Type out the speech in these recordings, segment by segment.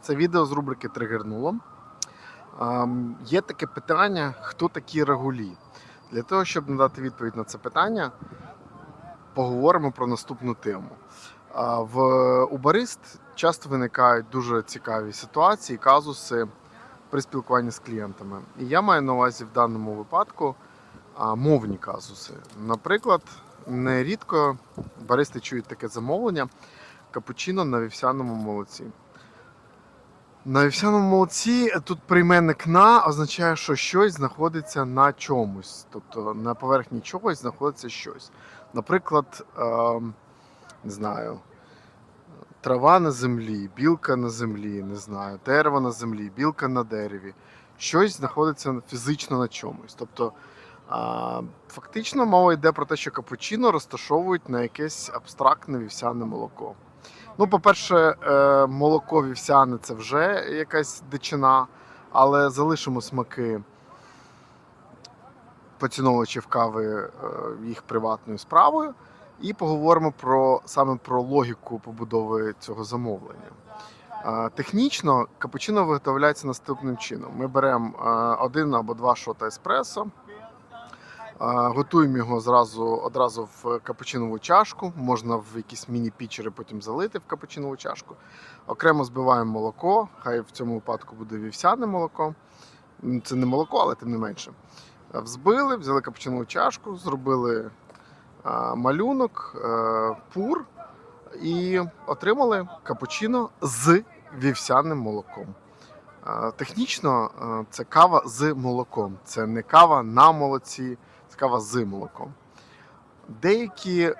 Це відео з рубрики Тригернуло. Є таке питання: хто такі регулі? Для того, щоб надати відповідь на це питання, поговоримо про наступну тему. В у барист часто виникають дуже цікаві ситуації, казуси при спілкуванні з клієнтами. І я маю на увазі в даному випадку мовні казуси. Наприклад, нерідко баристи чують таке замовлення капучино на вівсяному молоці. На вівсяному молоці тут прийменник на означає, що щось знаходиться на чомусь. Тобто на поверхні чогось знаходиться щось. Наприклад, ем, не знаю, трава на землі, білка на землі, не знаю, дерево на землі, білка на дереві. Щось знаходиться фізично на чомусь. Тобто, фактично мова йде про те, що капучино розташовують на якесь абстрактне вівсяне молоко. Ну, по-перше, е, молоко вівсяне це вже якась дичина, але залишимо смаки поціновувачів кави е, їх приватною справою. І поговоримо про саме про логіку побудови цього замовлення. Е, Технічно капучино виготовляється наступним чином: ми беремо один або два шота еспресо, готуємо його зразу одразу в капучинову чашку. Можна в якісь міні-пічери потім залити в капучинову чашку. Окремо збиваємо молоко, хай в цьому випадку буде вівсяне молоко. Це не молоко, але тим не менше. Е, Взбили, взяли капучинову чашку, зробили е, малюнок, е, пур і отримали капучино з вівсяним молоком. Технічно це кава з молоком. Це не кава на молоці, це кава з молоком. Деякі,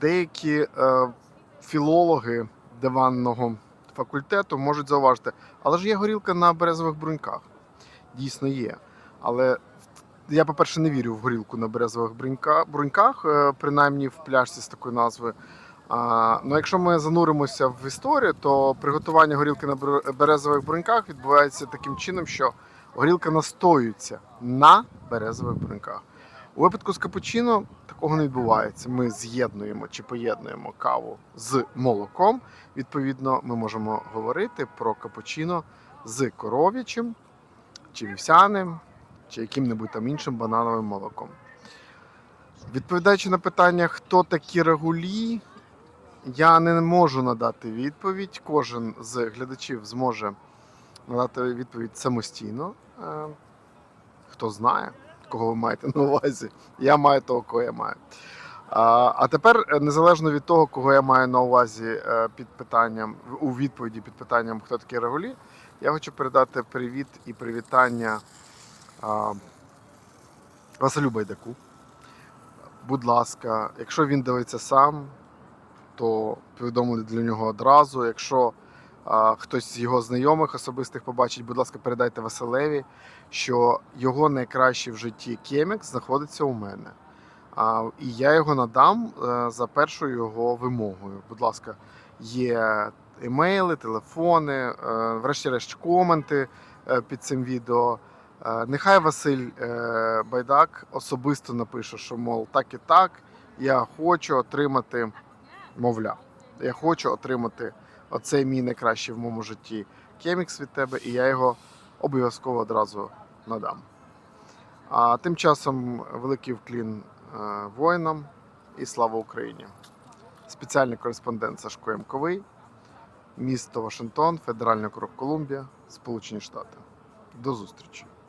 деякі е, філологи диванного факультету можуть зауважити, але ж є горілка на березових бруньках. Дійсно є. Але я, по-перше, не вірю в горілку на березових бруньках, е, принаймні в пляшці з такою назвою. Ну, якщо ми зануримося в історію, то приготування горілки на березових бруньках відбувається таким чином, що горілка настоюється на березових бруньках. У випадку з капучино такого не відбувається. Ми з'єднуємо чи поєднуємо каву з молоком. Відповідно, ми можемо говорити про капучино з коров'ячим чи вівсяним, чи яким-небудь там іншим банановим молоком. Відповідаючи на питання, хто такі регулі, я не можу надати відповідь. Кожен з глядачів зможе надати відповідь самостійно. Е, Хто знає, кого ви маєте на увазі. Я маю того, кого я маю. А, тепер, е, незалежно від того, кого я маю на увазі е, під питанням, у відповіді під питанням, хто такі регулі, я хочу передати привіт і привітання Василю Байдаку. Будь ласка, якщо він дивиться сам, то повідомлю для нього одразу. Якщо хтось з його знайомих особистих побачить, будь ласка, передайте Василеві, що його найкращий в житті кемік знаходиться у мене. І я його надам е, за першою його вимогою. Будь ласка, є емейли, телефони, е, врешті-решт коменти е, під цим відео. Нехай Василь Байдак особисто напише, що мов так і так, я хочу отримати, мовляв, я хочу отримати оцей мій найкращий в моєму житті кемікс від тебе, і я його обов'язково одразу надам. А тим часом великий вклін е, воїнам і слава Україні! Спеціальний кореспондент Сашко Ямковий, місто Вашингтон, Федеральний округ Колумбія, Сполучені Штати. До зустрічі!